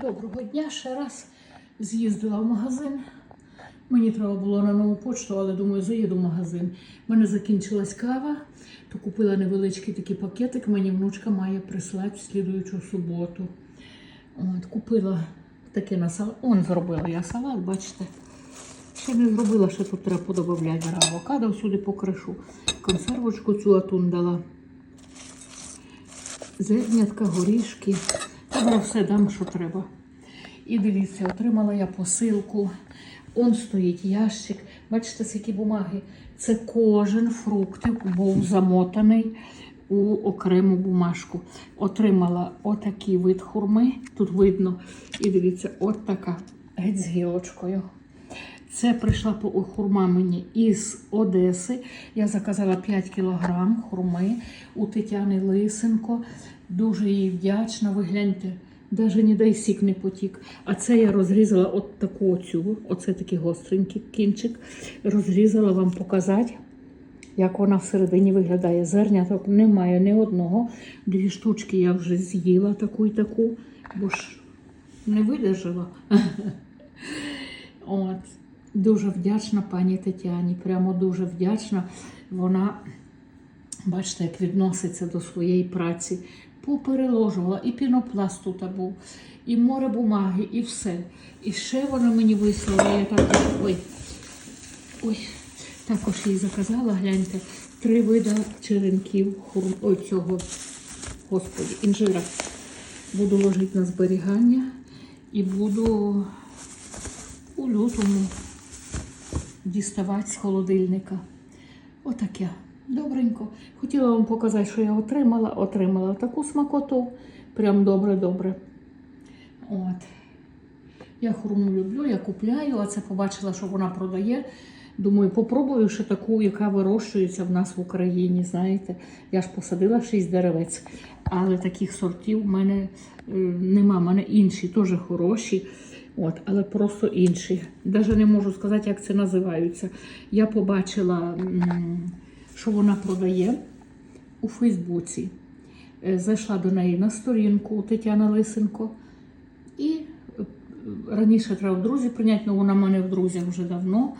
Доброго дня. Ще раз з'їздила в магазин. Мені треба було на нову почту, але думаю, заїду в магазин. У мене закінчилась кава, то купила невеличкий такий пакетик. Мені внучка має прислати в слідуючу суботу. От, купила таке на салат. Он зробила я салат, бачите. Ще не зробила, ще тут треба подобавляти авокадо всюди покришу. Консервочку цю атун дала. Зернятка, горішки. Добре, все дам, що треба. І дивіться, отримала я посилку. Он стоїть ящик. Бачите, скільки бумаги. Це кожен фруктик був замотаний у окрему бумажку. Отримала отакий вид хурми. Тут видно. І дивіться, от така геть з гілочкою. Це прийшла хурма мені із Одеси. Я заказала 5 кілограм хурми у Тетяни Лисенко. Дуже їй вдячна. Ви гляньте, навіть ніде й сік не потік. А це я розрізала от таку оцю, оце такий гостренький кінчик. Розрізала вам показати, як вона всередині виглядає. Зерняток немає ні одного. Дві штучки я вже з'їла таку і таку, бо ж не видержала. От. Дуже вдячна пані Тетяні, прямо дуже вдячна. Вона, бачите, як відноситься до своєї праці. Попереложувала, і пінопласт тут був, і море бумаги, і все. І ще вона мені вислала, я також, ой, ой, також їй заказала, гляньте, три вида черенків хурм, ой, цього, господі, інжира. Буду ложити на зберігання і буду у лютому діставати з холодильника. Отаке. Добренько. Хотіла вам показати, що я отримала. Отримала таку смакоту. Прям добре-добре. От. Я хурму люблю, я купляю, а це побачила, що вона продає. Думаю, попробую ще таку, яка вирощується в нас в Україні. Знаєте, я ж посадила шість деревець, але таких сортів в мене е, нема. У мене інші теж хороші. От, але просто інші. Навіть не можу сказати, як це називаються. Я побачила, що вона продає у Фейсбуці. Е, Зайшла до неї на сторінку Тетяна Лисенко. І е, раніше треба в друзі прийняти, але вона в мене в друзях вже давно.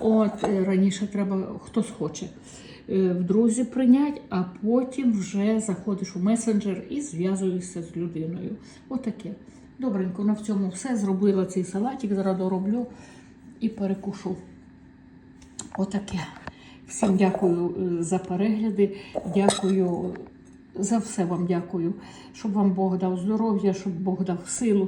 От е, раніше треба, хто схоче, е, в друзі прийняти, а потім вже заходиш у месенджер і зв'язуєшся з людиною. Отаке. Добренько, на цьому все. Зробила цей салатик, зараз дороблю і перекушу. Отаке. Всім дякую е, за перегляди. Дякую за все вам дякую. Щоб вам Бог дав здоров'я, щоб Бог дав силу.